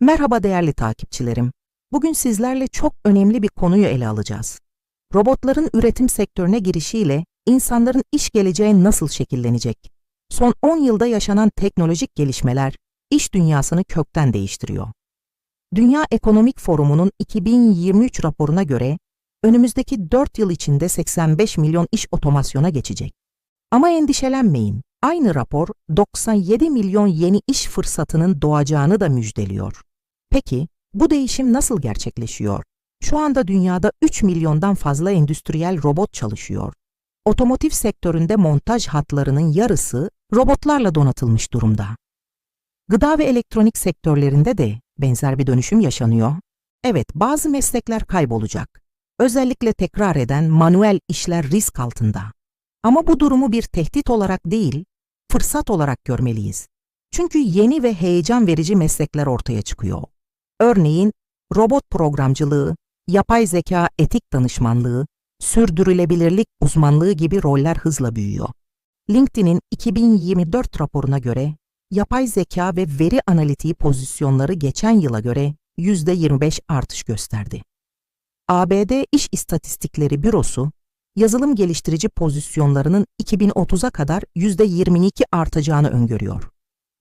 Merhaba değerli takipçilerim. Bugün sizlerle çok önemli bir konuyu ele alacağız. Robotların üretim sektörüne girişiyle insanların iş geleceği nasıl şekillenecek? Son 10 yılda yaşanan teknolojik gelişmeler iş dünyasını kökten değiştiriyor. Dünya Ekonomik Forumu'nun 2023 raporuna göre önümüzdeki 4 yıl içinde 85 milyon iş otomasyona geçecek. Ama endişelenmeyin. Aynı rapor 97 milyon yeni iş fırsatının doğacağını da müjdeliyor. Peki bu değişim nasıl gerçekleşiyor? Şu anda dünyada 3 milyondan fazla endüstriyel robot çalışıyor. Otomotiv sektöründe montaj hatlarının yarısı robotlarla donatılmış durumda. Gıda ve elektronik sektörlerinde de benzer bir dönüşüm yaşanıyor. Evet, bazı meslekler kaybolacak. Özellikle tekrar eden manuel işler risk altında. Ama bu durumu bir tehdit olarak değil, fırsat olarak görmeliyiz. Çünkü yeni ve heyecan verici meslekler ortaya çıkıyor. Örneğin robot programcılığı, yapay zeka etik danışmanlığı, sürdürülebilirlik uzmanlığı gibi roller hızla büyüyor. LinkedIn'in 2024 raporuna göre yapay zeka ve veri analitiği pozisyonları geçen yıla göre %25 artış gösterdi. ABD İş İstatistikleri Bürosu, yazılım geliştirici pozisyonlarının 2030'a kadar %22 artacağını öngörüyor.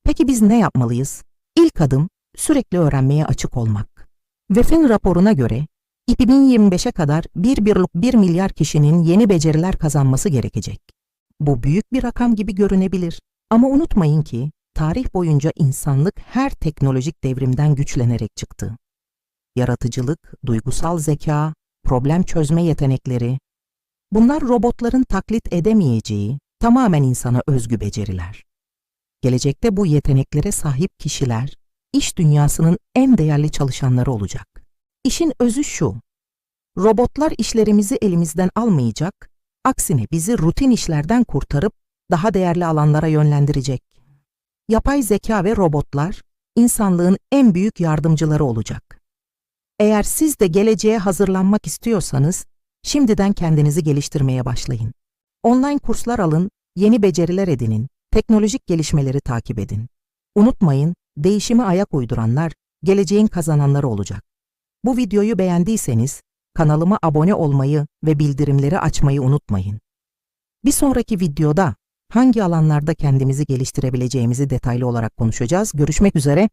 Peki biz ne yapmalıyız? İlk adım sürekli öğrenmeye açık olmak. VEF'in raporuna göre 2025'e kadar 1,1 milyar kişinin yeni beceriler kazanması gerekecek. Bu büyük bir rakam gibi görünebilir ama unutmayın ki tarih boyunca insanlık her teknolojik devrimden güçlenerek çıktı. Yaratıcılık, duygusal zeka, problem çözme yetenekleri, bunlar robotların taklit edemeyeceği tamamen insana özgü beceriler. Gelecekte bu yeteneklere sahip kişiler, iş dünyasının en değerli çalışanları olacak. İşin özü şu, robotlar işlerimizi elimizden almayacak, aksine bizi rutin işlerden kurtarıp daha değerli alanlara yönlendirecek. Yapay zeka ve robotlar, insanlığın en büyük yardımcıları olacak. Eğer siz de geleceğe hazırlanmak istiyorsanız, şimdiden kendinizi geliştirmeye başlayın. Online kurslar alın, yeni beceriler edinin, teknolojik gelişmeleri takip edin. Unutmayın, değişimi ayak uyduranlar, geleceğin kazananları olacak. Bu videoyu beğendiyseniz, kanalıma abone olmayı ve bildirimleri açmayı unutmayın. Bir sonraki videoda hangi alanlarda kendimizi geliştirebileceğimizi detaylı olarak konuşacağız. Görüşmek üzere,